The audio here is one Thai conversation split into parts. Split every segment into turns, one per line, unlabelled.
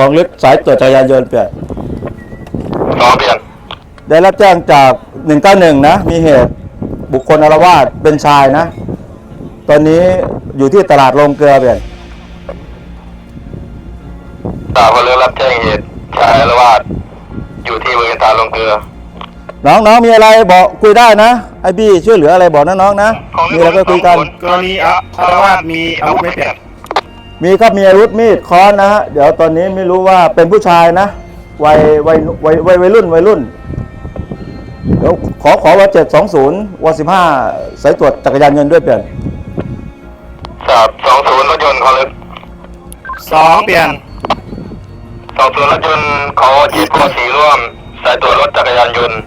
ของลึกสายตรวจจักรยานยนต์เปลี่ยน
สองเปลี่ยน
ได้รับแจ้งจาก191นะ มีเหตุบุคคลอารวาสเป็นชายนะ ตอนนี้อยู่ที่ตลาดโรงเกลือเปลี่ยน
ตาพลเรือรับแจ้งเหตุชายอารวาสอยู่ที่บริเวณตาลงเกลือ
น้องน้องมีอะไรบอกคุยได้นะไอบี้ช่วยเหลืออะไรบอกนะน้องนะมีอะไรก็คุยกัน
กรณีอะอารวาสมีอาวุธไม่เปลี่ยน
มีครับมีอาวุธมีดค้อนนะฮะเดี๋ยวตอนนี้ไม่รู้ว่าเป็นผู้ชายนะวัยวัยวัยวัยวัยรุ่นวัยรุ่นเดี๋ยวขอขอว่าเจ็ดสองศูนย์วันสิบห้าสายตรวจจักรยานยนต์ด้วยเปลี่ยน
ทราบสองศูนย์รถยนต์เขาเลย
สองเปลี่ยน
สองศูนย์รถยนต์เขาจีบข้อสีร่วม สายตรวจรถจักรยานยนต์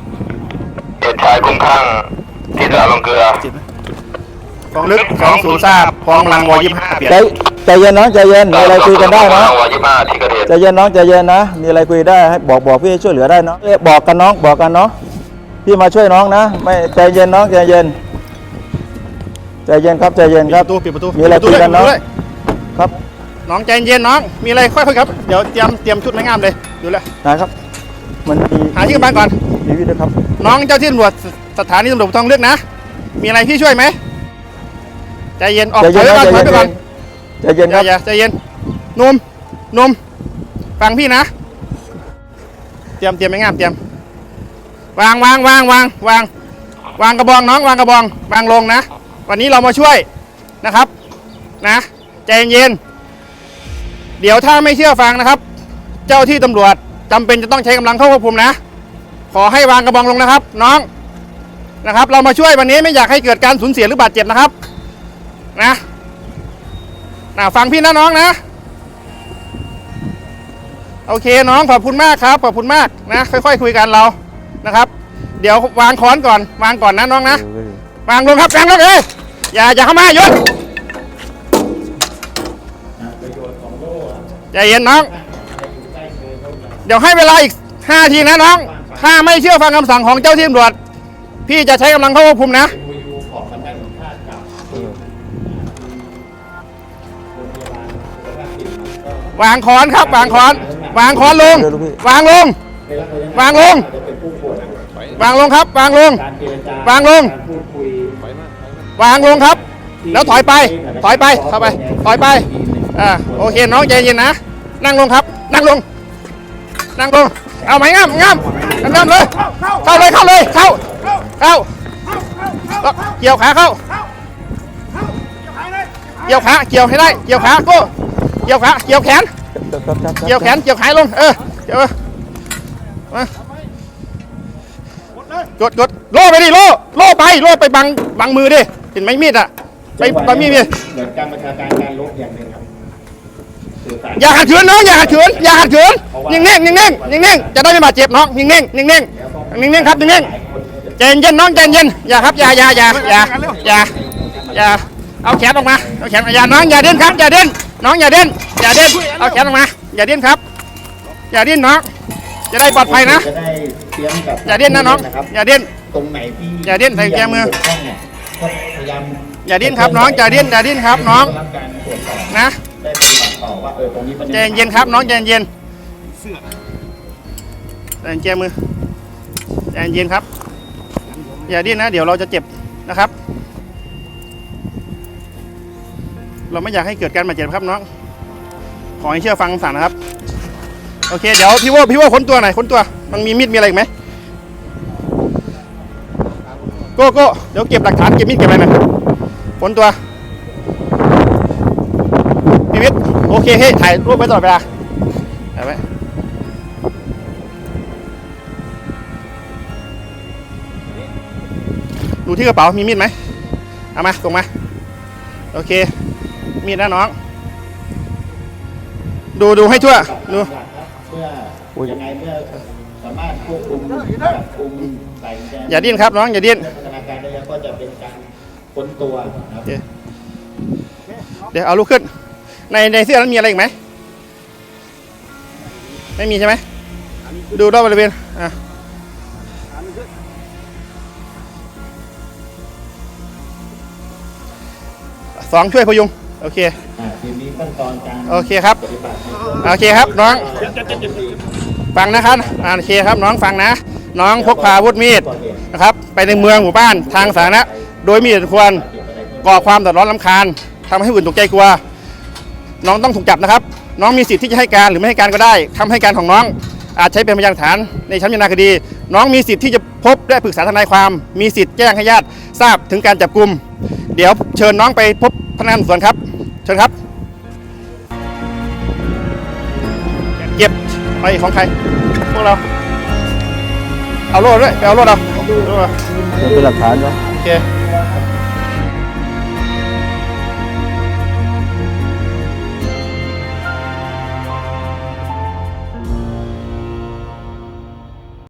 เหตุชายคลุ้มคลั่งที่ตลาดลงเกลือ
กองลึกสองศูนย์ทราบพองลังวอยี่ห้าเปลี่ยน
ใจใจเย็นน้องใจเย็นมีอะไรคุยกันได้นะ
วันยี่ห้าที่เกิดเหตุ
ใจเย็นน้องใจเย็นนะ มีอะไรคุยได้ให้บอกบอกพี่ช่วยเหลือได้เนาะเอ้ยบอกกันน้องบอกกันเนาะพี่มาช่วยน้องนะไม่ใจเย็นน้องใจเย็นใจเย็นครับใจเย็น
ปิ
ค
ด
รับ
ประตูปิดประตู
มีอะไร
ปิดป
คุยกัน
ตู
เนาะ
ด้วย
ครับ
น้องใจเย็นน้อง มีอะไรค่อยๆครับเดี๋ยวเตรียมเตรียมชุดไม้งามเลยดูแลว
นะครับ มันมี
หาที่กำบังก่อน
มีวิธีครับ
น้องเจ้าที่ตำรวจสสถานีตำรวจทองเลือกนะ มีอะไรพี่ช่วยไหม ใจเย็นออก
ใจ
ถ
เย็
อนยไป
นะ
ก่อน
ใจ
ถอย
เย็น
ไปก่อน
ใจเย็นครับ
อย่าอย่าใจเย็นหนุ่มหนุ่มฟังพี่นะ เตรียมเตรียมไม้งามเตรียม วางวางวางวางวางวางกระบองน้องวางกระบองวางลงนะ วันนี้เรามาช่วยนะครับ นะใจเย็นๆเดี๋ยวถ้าไม่เชื่อฟังนะครับ เจ้าที่ตำรวจจำเป็นจะต้องใช้กำลังเข้าควบคุมนะ ขอให้วางกระบองลงนะครับ น้องนะครับ เรามาช่วยวันนี้ไม่อยากให้เกิดการสูญเสียหรือบาดเจ็บนะครับ นะนะฟังพี่นะน้องนะ โอเคน้องขอบคุณมากครับ ขอบคุณมากนะ ค่อยๆคุยกันเรานะครับ เดี๋ยววางค้อนก่อน วางก่อนนะน้องนะวางลงครับวางลงเลยอย่าอย่าเข้ามาหยุดใจเย็นน้อง เดี๋ยวให้เวลาอีกห้าทีนะน้อง ถ้าไม่เชื่อฟังคำสั่งของเจ้าที่ตำรวจ พี่จะใช้กำลังเข้าควบคุมนะ วางค้อนครับ วางค้อน วางค้อนลง วางลง วางลง วางลงครับ วางลง วางลง วางลงครับ แล้วถอยไป ถอยไปเข้าไป ถอยไป อ่า โอเคน้องใจเย็นนะ นั่งลงครับ นั่งลง นั่งลง เอาไหมงามงามงามเลย เข้าเลย เข้าเลย เข้า เข้า เกี่ยวขาเข้า เกี่ยวขา เกี่ยวให้ได้ เกี่ยวขาโก้ เกี่ยวขาเกี่ยวแขน เกี่ยวแขน เกี่ยวขาลง เออ เกี่ยวมากดกดโล่ไปดิโล่โล่ไปโล่ไปบังบังมือดิ เห็นไหมมีดอะไปบังมีดดิ
เหมือนการบัญชาการการลบอย่างหนึ่งครับสื่อสาร
อย่าขัดขืนน้องอย่าขัดขืนอย่าขัดขืนนิ่งๆนิ่งๆนิ่งๆจะได้ไม่บาดเจ็บน้องนิ่งๆนิ่งๆนิ่งๆครับนิ่งๆใจเย็นน้องใจเย็นอย่าครับอย่าอย่าอย่าอย่าอย่าอย่าเอาแขนออกมาเอาแขนอย่าน้องอย่าดิ้นครับอย่าดิ้น น้องอย่าดิ้นอย่าดิ้นเอาแขนออกมา อย่าดิ้นครับ อย่าดิ้นน้องจะได้ปลอดภัยนะ
จะได้เตรียมกับ
อย่าดิ้นนะน้อง
นะครับ
อย่าดิ้น
ตรงไหนที่
อย่าดิ้นใส่กุญแจมือ
ที่ยังเกี่ยวข้องเนี่ยก็พยายาม
อย่าดิ้นครับน้องอย่าดิ้นอย่าดิ้นครับน้อง
ได้รับการตรวจสอบ
นะ
ได้ปฏิบัติต่อว่าเออตรงนี้มัน
ใจเย็นครับน้องใจเย็นใจเย็นมือใจเย็นครับ อย่าดิ้นนะ เดี๋ยวเราจะเจ็บนะครับ เราไม่อยากให้เกิดการบาดเจ็บครับน้อง ขอให้เชื่อฟังคำสั่งนะครับ โอเค เดี๋ยวพี่ว่าพี่ว่าค้นตัวหน่อยค้นตัว มันมีมีดมีอะไรอีกไหมโก้โก้เดี๋ยวเก็บหลักฐานเก็บมีดเก็บอะไรหน่อยค้นตัวพีวิทย์โอเคเฮ้ถ่ายรูปไว้ตลอดเวลาถ่ายไว้ดูที่กระเป๋ามีมีดไหมเอามาส่งมา โอเค มีดนะน้อง ดูดูให้ทั่วดู
เพื่อยังไงเมื่อสามารถควบคุมจับคุมใส่กุญแจ
อย่าดิ้นครับน้องอย่าดิ้น
พัฒนาการได้แล้วก็จะเป็นการค้นตัวนะครับ
โอเคเดี๋ยวเอาลูกขึ้น ในในเสื้อนั้นมีอะไรอีกไหมไม่มีใช่ไหมดูรอบบริเวณอะสองช่วยพยุง โอเค
อ่าทีมนี้ขั้นตอนการ
โอเคครับ
ปฏิบัติ
โอเคครับน้อง ฟังนะครับอ่าโอเคครับน้องฟังนะ น้องพกพาอาวุธมีดนะครับ ไปในเมืองหมู่บ้านทางสาธารณะโดยมีเหตุควรก่อความเดือดร้อนลำคาญทำให้ผู้อื่นตกใจกลัว น้องต้องถูกจับนะครับ น้องมีสิทธิ์ที่จะให้การหรือไม่ให้การก็ได้คำให้การของน้อง อาจใช้เป็นพยานหลักฐานในชั้นพิจารณาคดี น้องมีสิทธิ์ที่จะพบและปรึกษาทนายความ มีสิทธิ์แจ้งให้ญาติทราบถึงการจับกลุ่มเดี๋ยวเชิญน้องไปพบพนักงานสอบสวนครับ เชิญครับ เก็บไปของใครพวกเรา เอาโล่ด้วยไปเอาโล่เราโล่เรา
เดี๋ยวเป็นหลักฐานนะ
โอเค